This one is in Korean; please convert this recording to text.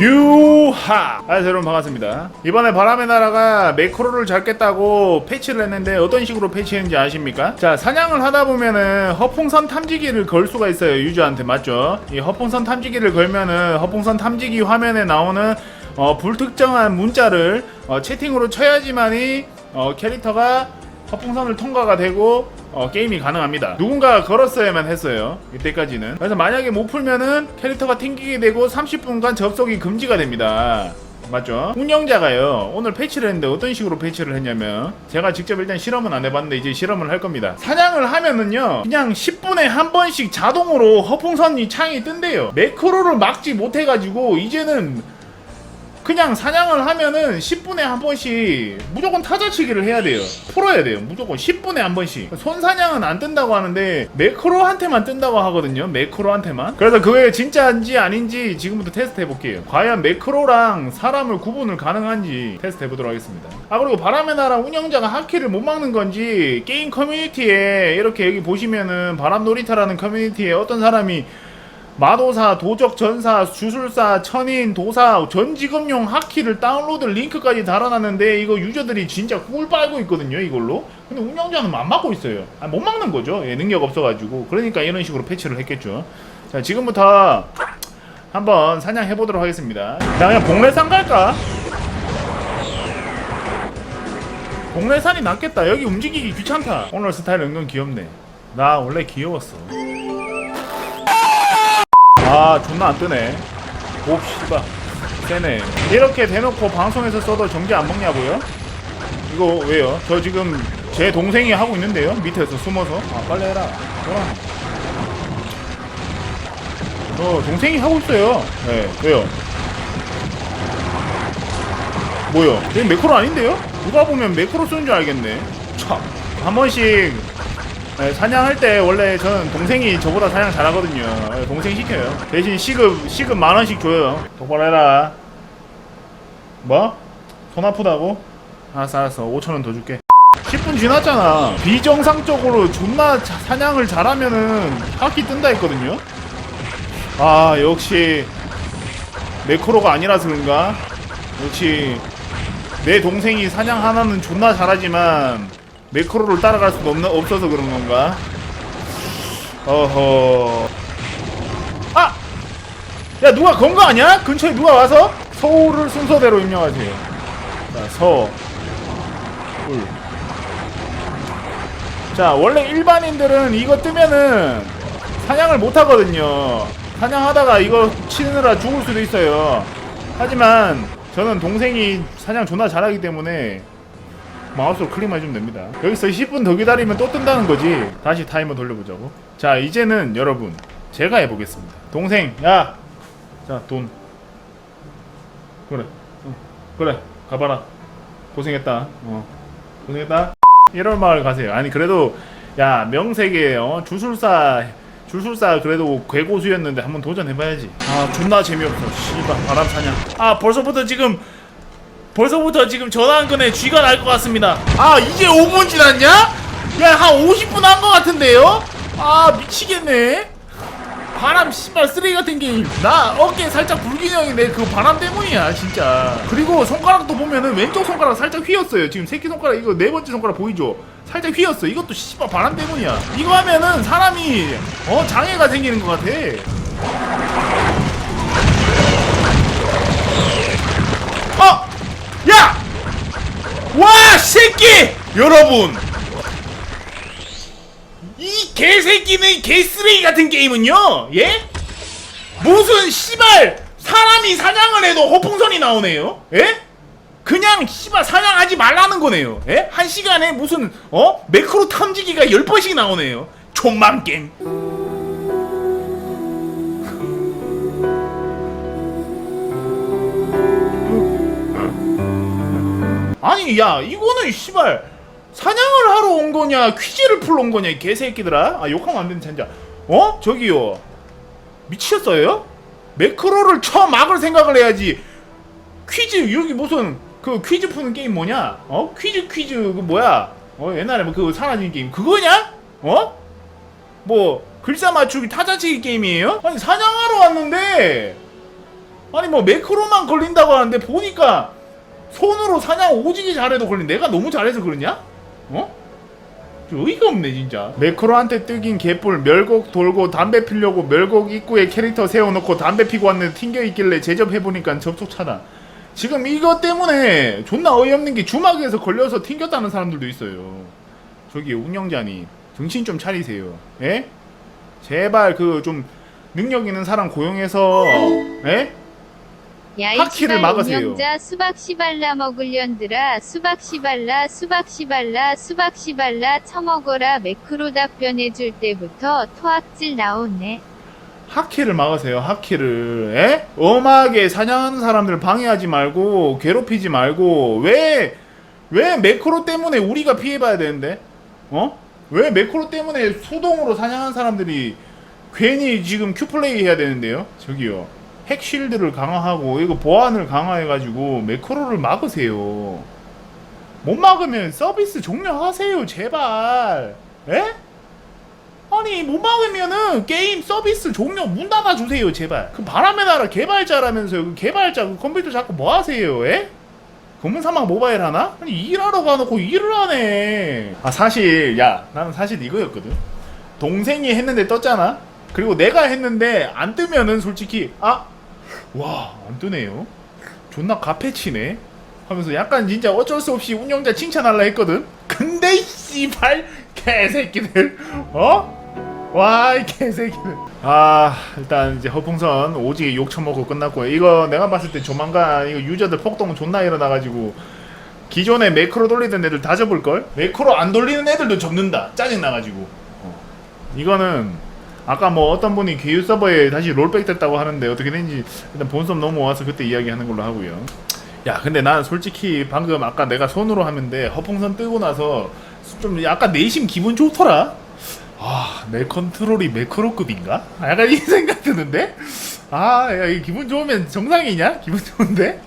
유하! 아, 여러분 반갑습니다. 이번에 바람의 나라가 매크로를 잡겠다고 패치를 했는데 어떤 식으로 패치했는지 아십니까? 자, 사냥을 하다 보면은 허풍선 탐지기를 걸 수가 있어요, 유저한테 맞죠? 이 허풍선 탐지기를 걸면은 허풍선 탐지기 화면에 나오는 어, 불특정한 문자를 어, 채팅으로 쳐야지만이 어, 캐릭터가 허풍선을 통과가 되고 어, 게임이 가능합니다. 누군가가 걸었어야만 했어요. 이때까지는. 그래서 만약에 못 풀면은 캐릭터가 튕기게 되고 30분간 접속이 금지가 됩니다. 맞죠? 운영자가요 오늘 패치를 했는데 어떤 식으로 패치를 했냐면 제가 직접 일단 실험은 안 해봤는데 이제 실험을 할 겁니다 사냥을 하면은요 그냥 10분에 한 번씩 자동으로 허풍선이 창이 뜬대요 매크로를 막지 못해가지고 이제는 그냥 사냥을 하면은 10분에 한 번씩 무조건 타자치기를 해야 돼요. 풀어야 돼요. 무조건 10분에 한 번씩. 손사냥은 안 뜬다고 하는데 매크로한테만 뜬다고 하거든요. 매크로한테만. 그래서 그게 진짜인지 아닌지 지금부터 테스트 해볼게요. 과연 매크로랑 사람을 구분을 가능한지 테스트 해보도록 하겠습니다. 아 그리고 바람의 나라 운영자가 하키를 못 막는 건지 게임 커뮤니티에 이렇게 여기 보시면은 바람놀이터라는 커뮤니티에 어떤 사람이 마도사, 도적 전사, 주술사, 천인, 도사, 전 직업용 하키를 다운로드 링크까지 달아놨는데 이거 유저들이 진짜 꿀 빨고 있거든요 이걸로. 근데 운영자는 안 막고 있어요. 아, 못 막는 거죠. 예, 능력 없어가지고. 그러니까 이런 식으로 패치를 했겠죠. 자 지금부터 한번 사냥해보도록 하겠습니다. 자 그냥 복례산 갈까? 복례산이 낫겠다. 여기 움직이기 귀찮다. 오늘 스타일 은근 귀엽네. 나 원래 귀여웠어 아 존나 안 뜨네 오 씨발 세네 이렇게 대놓고 방송에서 써도 정지 안 먹냐고요? 이거 왜요? 저 지금 제 동생이 하고 있는데요 밑에서 숨어서 아 빨리 해라 그럼 저 동생이 하고 있어요 네 왜요? 뭐요? 여기 매크로 아닌데요? 누가 보면 매크로 쓰는 줄 알겠네 참 한 번씩 네, 사냥할 때 원래 저는 동생이 저보다 사냥 잘하거든요. 네, 동생 시켜요. 대신 시급 시급 만 원씩 줘요. 똑바로 해라. 뭐? 손 아프다고? 알았어 알았어. 5천 원 더 줄게. 10분 지났잖아. 비정상적으로 존나 자- 사냥을 잘하면은 하키 뜬다 했거든요. 아 역시 매크로가 아니라서 그런가? 역시 내 동생이 사냥 하나는 존나 잘하지만 매크로를 따라갈 수가 없나, 없어서 그런 건가? 어허. 아! 야, 누가 건 거 아니야? 근처에 누가 와서? 서울을 순서대로 입력하세요. 자, 서. 울. 자, 원래 일반인들은 이거 뜨면은 사냥을 못 하거든요. 사냥하다가 이거 치느라 죽을 수도 있어요. 하지만 저는 동생이 사냥 존나 잘하기 때문에 마우스로 클릭만 해주면 됩니다. 여기서 10분 더 기다리면 또 뜬다는 거지. 다시 타이머 돌려보자고. 자, 이제는 여러분, 제가 해보겠습니다. 동생, 야! 자, 돈. 그래. 어, 그래. 가봐라. 고생했다. 어. 고생했다. 1월 마을 가세요. 아니, 그래도, 야, 명색에, 어, 주술사, 주술사 그래도 괴고수였는데 한번 도전해봐야지. 아, 존나 재미없어. 씨발, 바람 사냥. 아, 벌써부터 지금, 벌써부터 지금 전화 한 건에 쥐가 날 것 같습니다. 아 이제 5분 지났냐? 야 한 50분 한 것 같은데요? 아 미치겠네. 바람 씨발 쓰레기 같은 게임. 나 어깨 살짝 불균형인데 그 바람 때문이야 진짜. 그리고 손가락도 보면은 왼쪽 손가락 살짝 휘었어요. 지금 새끼 손가락 이거 네 번째 손가락 보이죠? 살짝 휘었어. 이것도 씨발 바람 때문이야. 이거 하면은 사람이 어 장애가 생기는 것 같아. 새끼! 여러분! 이 개새끼는 개쓰레기 같은 게임은요, 예? 무슨 씨발 사람이 사냥을 해도 허풍선이 나오네요, 예? 그냥 씨발 사냥하지 말라는 거네요, 예? 한 시간에 무슨 어 매크로 탐지기가 10번씩 나오네요, 촌만 게임. 야 이거는 씨발 사냥을 하러 온 거냐 퀴즈를 풀러 온 거냐 이 개새끼들아? 아 욕하면 안 되는 젠자 어? 저기요. 미치셨어요? 매크로를 쳐 막을 생각을 해야지. 퀴즈 여기 무슨 그 퀴즈 푸는 게임 뭐냐? 어? 퀴즈 퀴즈 그 뭐야? 어 옛날에 뭐 그 사라진 게임. 그거냐? 어 뭐 글자 맞추기 타자치기 게임이에요? 아니 사냥하러 왔는데! 아니 뭐 매크로만 걸린다고 하는데 보니까 손으로 사냥 오지게 잘해도 걸린 내가 너무 잘해서 그러냐? 어? 좀 어이가 없네 진짜 매크로한테 뜨긴 개뿔 멸곡 돌고 담배 피려고 멸곡 입구에 캐릭터 세워놓고 담배 피고 왔는데 튕겨 있길래 제접해보니까 접속 차단 지금 이것 때문에 존나 어이없는 게 주막에서 걸려서 튕겼다는 사람들도 있어요 저기 운영자님 정신 좀 차리세요 예? 제발 그 좀 능력 있는 사람 고용해서 예? 야이 하키를 시발 막으세요. 운영자 수박 시발라 먹을련들아 수박 시발라 수박 시발라 수박 시발라 처먹어라 매크로 답변해 줄 때부터 토악질 나오네 하키를 막으세요 하키를 에? 엄하게 사냥하는 사람들 방해하지 말고 괴롭히지 말고 왜 왜 매크로 때문에 우리가 피해봐야 되는데 어? 왜 매크로 때문에 수동으로 사냥하는 사람들이 괜히 지금 큐플레이 해야 되는데요 저기요 핵쉴드를 강화하고 이거 보안을 강화해가지고 매크로를 막으세요. 못 막으면 서비스 종료하세요 제발. 에? 아니 못 막으면은 게임 서비스 종료 문 닫아 주세요 제발. 그 바람의 나라 개발자라면서요. 그 개발자 그 컴퓨터 자꾸 뭐 하세요 에? 검은 사막 모바일 하나? 아니 일하러 가놓고 일을 하네 아 사실 야 나는 사실 이거였거든. 동생이 했는데 떴잖아? 그리고 내가 했는데 안 뜨면은 솔직히 아 와 안 뜨네요 존나 가패치네 하면서 약간 진짜 어쩔 수 없이 운영자 칭찬하려 했거든 근데 이 씨발 개새끼들 어? 와, 이 개새끼들. 아, 일단 이제 허풍선 오지게 욕 처먹고 끝났고요. 이거 내가 봤을 때 조만간 이거 유저들 폭동 존나 일어나 가지고 기존에 매크로 돌리던 애들 다 접을걸? 매크로 안 돌리는 애들도 접는다. 짜증나가지고. 어. 이거는 아까 뭐 어떤 분이 괴유 서버에 다시 롤백 됐다고 하는데 어떻게 된지 일단 본섬 넘어와서 그때 이야기하는 걸로 하고요. 야, 근데 난 솔직히 방금 아까 내가 손으로 하는데 허풍선 뜨고 나서 좀 약간 내심 기분 좋더라. 아, 내 컨트롤이 매크로급인가? 약간 이 생각 드는데? 아, 야, 이 기분 좋으면 정상이냐? 기분 좋은데?